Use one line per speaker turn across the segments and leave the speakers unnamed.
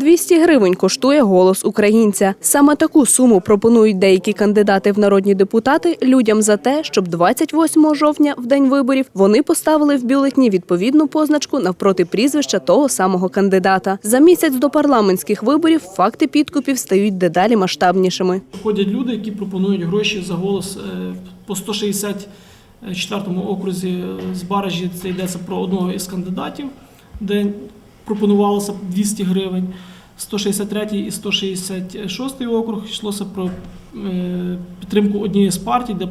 200 гривень коштує голос українця. Саме таку суму пропонують деякі кандидати в народні депутати людям за те, щоб 28 жовтня, в день виборів, вони поставили в бюлетні відповідну позначку навпроти прізвища того самого кандидата. За місяць до парламентських виборів факти підкупів стають дедалі масштабнішими.
Ходять люди, які пропонують гроші за голос е, по 164 окрузі е, з баражі. Це йдеться про одного із кандидатів, де пропонувалося 200 гривень. 163 і 166 округ йшлося про е, підтримку однієї з партій, де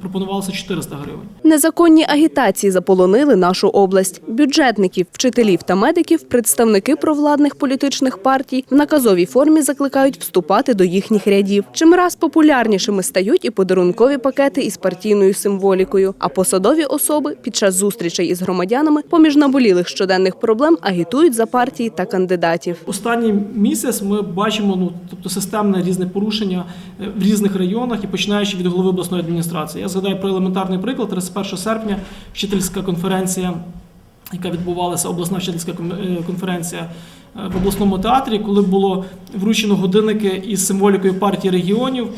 пропонувалося 400 гривень.
Незаконні агітації заполонили нашу область. Бюджетників, вчителів та медиків представники провладних політичних партій в наказовій формі закликають вступати до їхніх рядів. Чим раз популярнішими стають і подарункові пакети із партійною символікою. А посадові особи під час зустрічей із громадянами поміж наболілих щоденних проблем агітують за партії та кандидатів.
Останній місяць ми бачимо ну, тобто системне різне порушення е, в різних районах і починаючи від голови обласної адміністрації. Я згадаю про елементарний приклад. 31 серпня вчительська конференція, яка відбувалася, обласна вчительська е, конференція е, в обласному театрі, коли було вручено годинники із символікою партії регіонів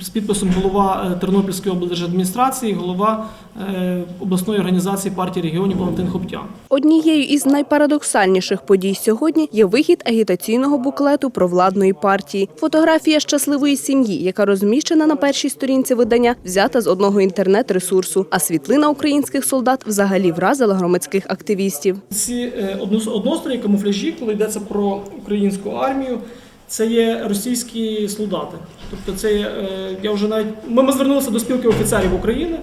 з підписом голова е, Тернопільської облдержадміністрації, голова е, обласної організації партії регіонів Валентин Хоптян.
Однією із найпарадоксальніших подій сьогодні є вихід агітаційного буклету провладної партії. Фотографія щасливої сім'ї, яка розміщена на першій сторінці видання, взята з одного інтернет-ресурсу. А світлина українських солдат взагалі вразила громадських активістів.
Ці е, однострої камуфляжі, коли йдеться про українську армію, це є російські солдати. Тобто, це є, е, я вже навіть ми, ми звернулися до спілки офіцерів України,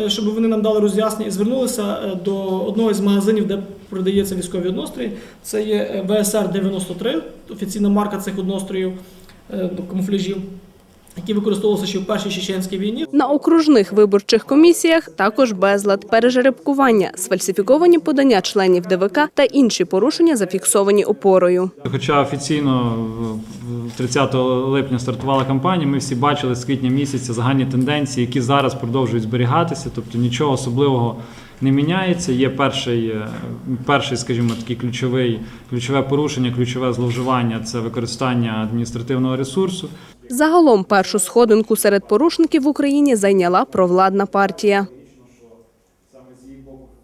е, щоб вони нам дали роз'яснення, і звернулися е, до одного з магазинів, де продається військові однострої. Це є е, ВСР 93, офіційна марка цих одностроїв камуфляжів, які використовувалися ще в першій чеченській війні.
На окружних виборчих комісіях також безлад, пережеребкування, сфальсифіковані подання членів ДВК та інші порушення зафіксовані опорою.
Хоча офіційно в- в 30 липня стартувала кампанія, ми всі бачили з квітня місяця загальні тенденції, які зараз продовжують зберігатися, тобто нічого особливого не міняється. Є перший, е, перший, скажімо, такий ключовий, ключове порушення, ключове зловживання це використання адміністративного ресурсу.
Загалом першу сходинку серед порушників в Україні зайняла провладна партія.